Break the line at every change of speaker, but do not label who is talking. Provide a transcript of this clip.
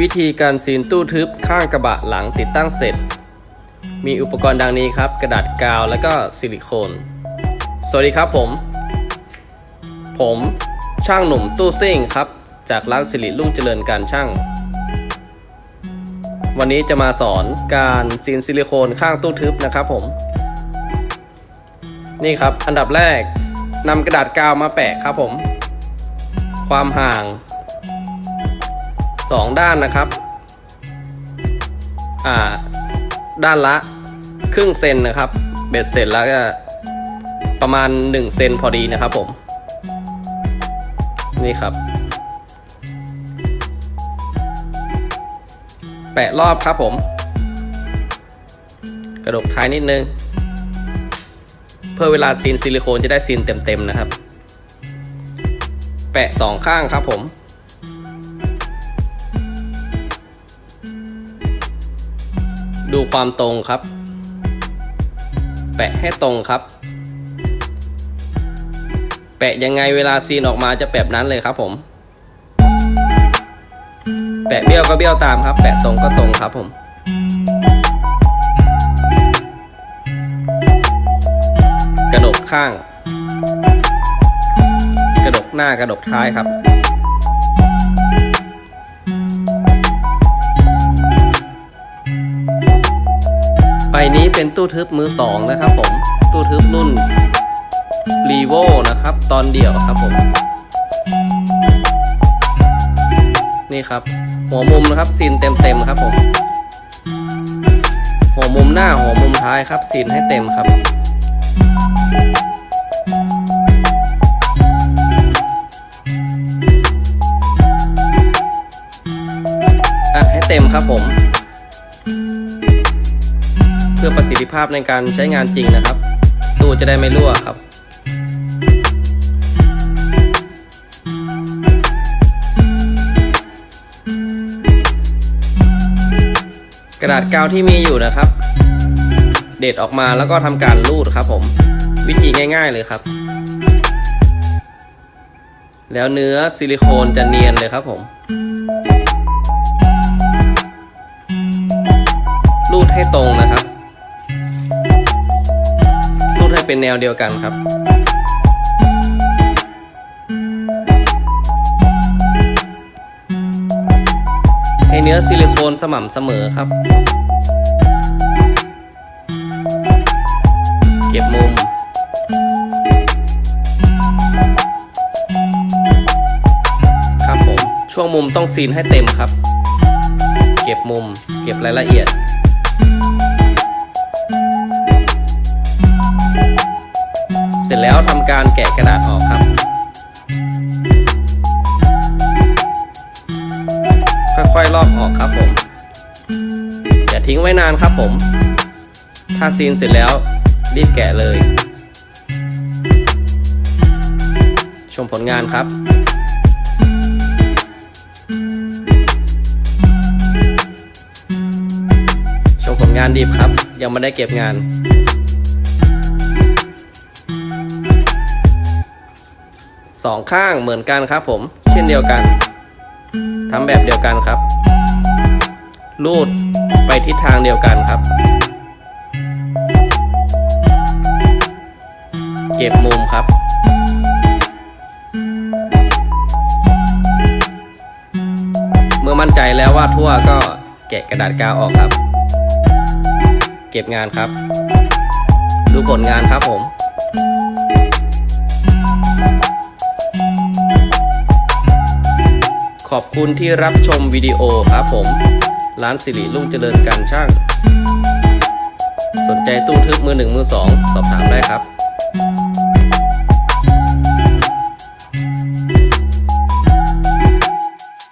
วิธีการซีนตู้ทึบข้างกระบะหลังติดตั้งเสร็จ มีอุปกรณ์ดังนี้ครับ กระดาษกาวและก็ซิลิโคน สวัสดีครับผม ผมช่างหนุ่มตู้ซิ่งครับ จากร้านสิริรุ่งเจริญการช่าง วันนี้จะมาสอนการซีนซิลิโคนข้างตู้ทึบนะครับผม นี่ครับอันดับแรกนำกระดาษกาวมาแปะครับผม ความห่าง สองด้านนะครับอ่าด้านละครึ่งเซนนะครับ เบ็ดเสร็จแล้วก็ประมาณ 1 เซนพอดีนะครับผม นี่ครับ แปะรอบครับผม กระดกท้ายนิดนึง เพื่อเวลาซีนซิลิโคนจะได้ซีนเต็มๆนะครับ แปะสองข้างครับผม ดูความตรงครับ แปะให้ตรงครับ แปะยังไงเวลาซีนออกมาจะแบบนั้นเลยครับผม แปะเบี้ยวก็เบี้ยวตามครับ แปะตรงก็ตรงครับผมกระดกข้าง กระดกหน้ากระดกท้ายครับ ใบนี้เป็นตู้ทึบมือสองนะครับผม ตู้ทึบรุ่น r e v o นะครับ ตอนเดียวครับผม นี่ครับ หัวมุมนะครับซีนเต็มๆครับผม หัวมุมหน้าหัวมุมท้ายครับซีนให้เต็มครับอัดให้เต็มครับผม อประสิทธิภาพในการใช้งานจริงนะครับ ตู้จะได้ไม่รั่วครับกระดาษกาวที่มีอยู่นะครับ เด็ดออกมาแล้วก็ทำการรูดครับผม วิธีง่าย ๆเลยครับ แล้วเนื้อซิลิโคนจะเนียนเลยครับผม รูดให้ตรงนะครับ เป็นแนวเดียวกันครับ ให้เนื้อซิลิโคนสม่ำเสมอครับ เก็บมุมครับผมช่วงมุมต้องซีนให้เต็มครับ เก็บมุม เก็บรายละเอียด ร็จแล้วทำการแกะกระดาษออกครับ ค่อยๆลอกออกครับผม อย่าทิ้งไว้นานครับผม ถ้าซีนเสร็จแล้วรีบแกะเลย ชมผลงานครับชมผลงานดีครับ ยังไม่ได้เก็บงาน สองข้างเหมือนกันครับผม เช่นเดียวกันทำแบบเดียวกันครับรูดไปทิศทางเดียวกันครับ เก็บมุมครับ เมื่อมั่นใจแล้วว่าทั่วก็แกะกระดาษกาวออกครับ เก็บงานครับ ดูผลงานครับผม ขอบคุณที่รับชมวิดีโอครับผม ร้านสิริรุ่งเจริญการช่าง สนใจตู้ทึบมือหนึ่งมือสองสอบถามได้ครับ